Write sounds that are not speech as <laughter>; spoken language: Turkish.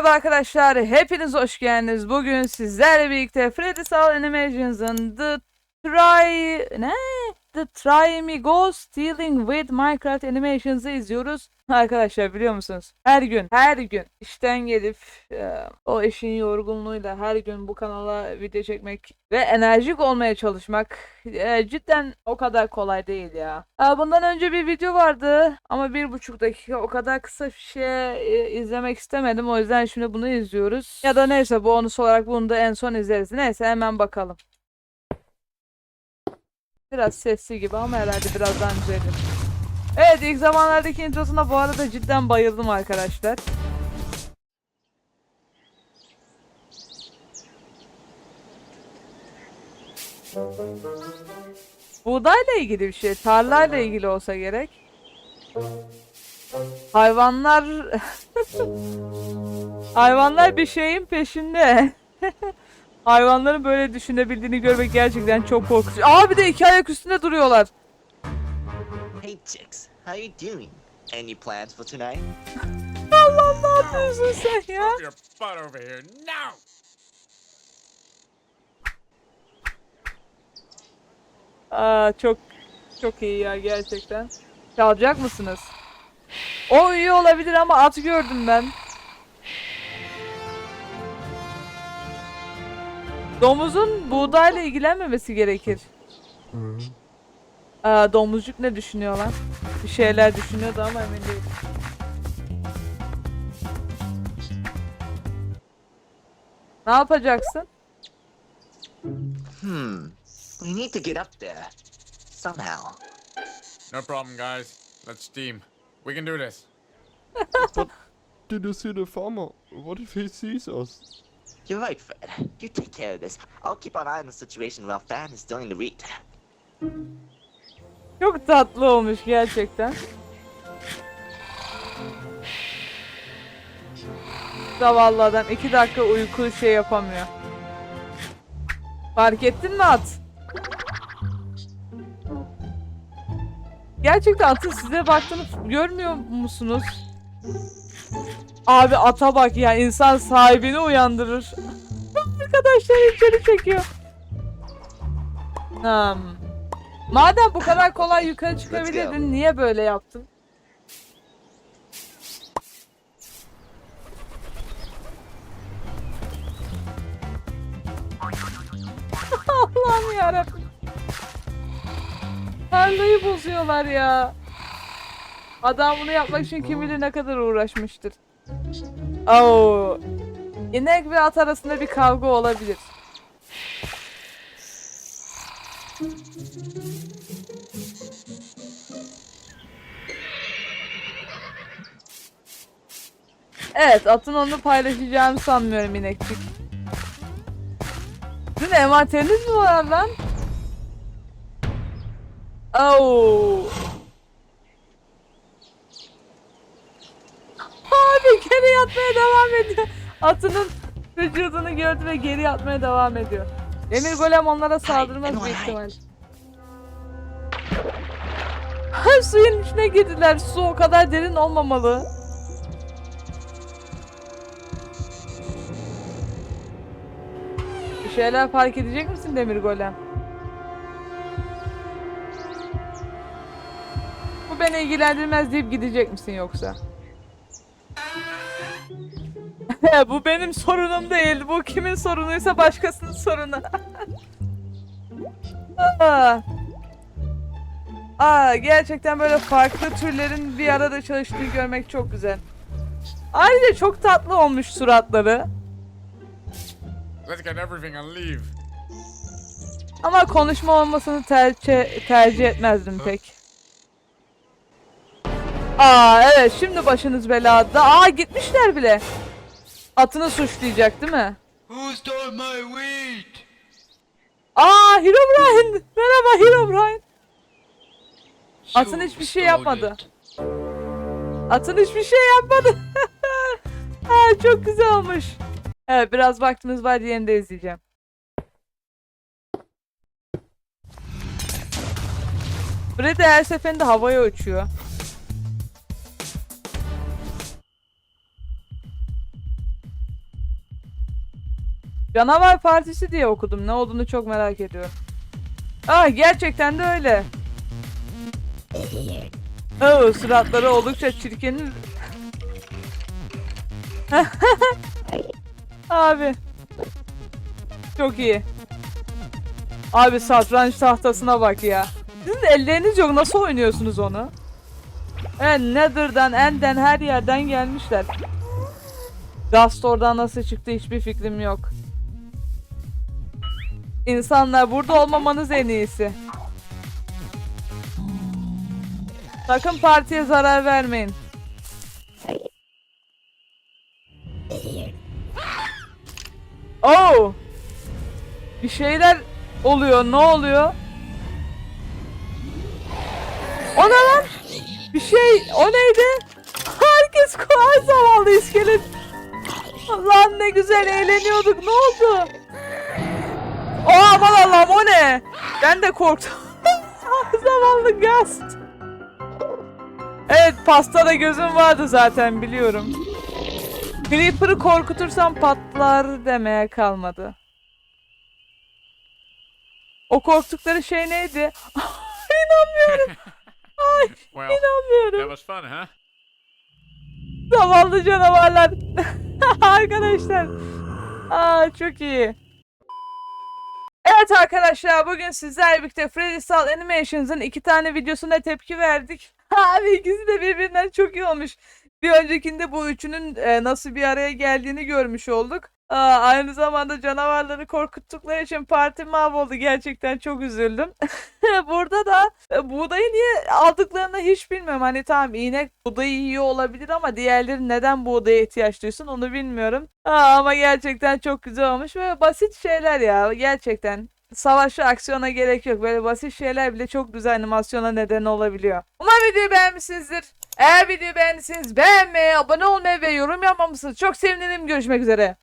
Merhaba arkadaşlar, hepiniz hoş geldiniz. Bugün sizlerle birlikte Freddy's All Animations'ın The Try... ne? The Try Me Go Stealing with Minecraft Animations'ı izliyoruz. Arkadaşlar biliyor musunuz? Her gün, her gün işten gelip e, o işin yorgunluğuyla her gün bu kanala video çekmek ve enerjik olmaya çalışmak e, cidden o kadar kolay değil ya. E, bundan önce bir video vardı ama bir buçuk dakika o kadar kısa bir şey e, izlemek istemedim. O yüzden şimdi bunu izliyoruz. Ya da neyse bonus olarak bunu da en son izleriz. Neyse hemen bakalım. Biraz sesli gibi ama herhalde birazdan düzelir. Evet ilk zamanlardaki introsuna bu arada cidden bayıldım arkadaşlar. Buğdayla ilgili bir şey, tarlayla ilgili olsa gerek. Hayvanlar <laughs> Hayvanlar bir şeyin peşinde. <laughs> Hayvanların böyle düşünebildiğini görmek gerçekten çok korkutucu. Aa bir de iki ayak üstünde duruyorlar. Hey chicks, how you doing? Any plans for tonight? <laughs> Allah ne yapıyorsun sen ya? Your butt over here now! Aa çok çok iyi ya gerçekten. Çalacak mısınız? O iyi olabilir ama at gördüm ben. Domuzun buğdayla ilgilenmemesi gerekir. Aa, domuzcuk ne düşünüyor lan? Bir şeyler düşünüyordu ama emin değilim. Ne yapacaksın? Hmm, we need to get up there. Somehow. No problem, guys. Let's steam. We can do this. <laughs> Did you see the farmer? What if he sees us? You're right, Fred. You take care of this. I'll keep an eye on the situation while Fan is doing the read. Çok tatlı olmuş gerçekten. Zavallı adam iki dakika uyku şey yapamıyor. Fark ettin mi at? Gerçekten atın size baktığını görmüyor musunuz? Abi ata bak ya insan sahibini uyandırır. Arkadaşlar içeri çekiyor. Hmm. Madem bu kadar kolay yukarı çıkabilirdin niye böyle yaptın? <laughs> Allah'ım yarabbim. Tarlayı bozuyorlar ya. Adam bunu yapmak için kim bilir ne kadar uğraşmıştır. Oo. İnek ve at arasında bir kavga olabilir. Evet, atın onu paylaşacağını sanmıyorum inekçik. Dün envanteriniz mi var lan? Oo. Yatmaya devam ediyor. Atının vücudunu gördü ve geri yatmaya devam ediyor. Demir golem onlara saldırmaz büyük ihtimal. Suyun içine girdiler. Su o kadar derin olmamalı. Bir şeyler fark edecek misin Demir Golem? Bu beni ilgilendirmez deyip gidecek misin yoksa? <laughs> Bu benim sorunum değil. Bu kimin sorunuysa başkasının sorunu. Aa. <laughs> Aa, gerçekten böyle farklı türlerin bir arada çalıştığı görmek çok güzel. Ayrıca çok tatlı olmuş suratları. Let's get everything and leave. Ama konuşma olmasını tercih, tercih etmezdim pek. Aa evet şimdi başınız belada. Aa gitmişler bile. Atını suçlayacak değil mi? Who stole my wheat? Aa Herobrine. Merhaba Herobrine. Atın Who hiçbir şey yapmadı. Atın hiçbir şey yapmadı. <laughs> Aa, çok güzel olmuş. Evet biraz vaktimiz var diğerini de izleyeceğim. Freddy her seferinde havaya uçuyor. Canavar Partisi diye okudum. Ne olduğunu çok merak ediyorum. Ah gerçekten de öyle. Oh, suratları oldukça çirkin. <laughs> Abi. Çok iyi. Abi satranç tahtasına bak ya. Sizin elleriniz yok. Nasıl oynuyorsunuz onu? Evet, Nether'dan, End'den her yerden gelmişler. Gastor'dan nasıl çıktı hiçbir fikrim yok. İnsanlar burada olmamanız en iyisi. Sakın partiye zarar vermeyin. Oh! Bir şeyler oluyor. Ne oluyor? O ne lan? Bir şey. O neydi? Herkes koyar zavallı iskelet. Lan ne güzel eğleniyorduk. Ne oldu? O aman Allah'ım o ne? Ben de korktum. <laughs> zavallı Gast. Evet pastada gözüm vardı zaten biliyorum. Creeper'ı korkutursam patlar demeye kalmadı. O korktukları şey neydi? <laughs> İnanmıyorum. <laughs> Well, İnanmıyorum. that was fun, huh? Zavallı canavarlar. arkadaşlar. Aa çok iyi. Evet arkadaşlar bugün sizlerle birlikte Freddy Sal Animations'ın iki tane videosuna tepki verdik. <laughs> Abi ikisi de birbirinden çok iyi olmuş. Bir öncekinde bu üçünün e, nasıl bir araya geldiğini görmüş olduk. Aa, aynı zamanda canavarları korkuttukları için parti mahvoldu. Gerçekten çok üzüldüm. <laughs> Burada da e, buğdayı niye aldıklarını hiç bilmiyorum. Hani tamam inek buğdayı yiyor olabilir ama diğerleri neden buğdaya ihtiyaç duysun onu bilmiyorum. Aa, ama gerçekten çok güzel olmuş ve basit şeyler ya gerçekten. Savaşa aksiyona gerek yok. Böyle basit şeyler bile çok güzel animasyona neden olabiliyor. Umarım videoyu beğenmişsinizdir. Eğer videoyu beğendiyseniz beğenmeyi, abone olmayı ve yorum yapmamışsınız. Çok sevinirim. Görüşmek üzere.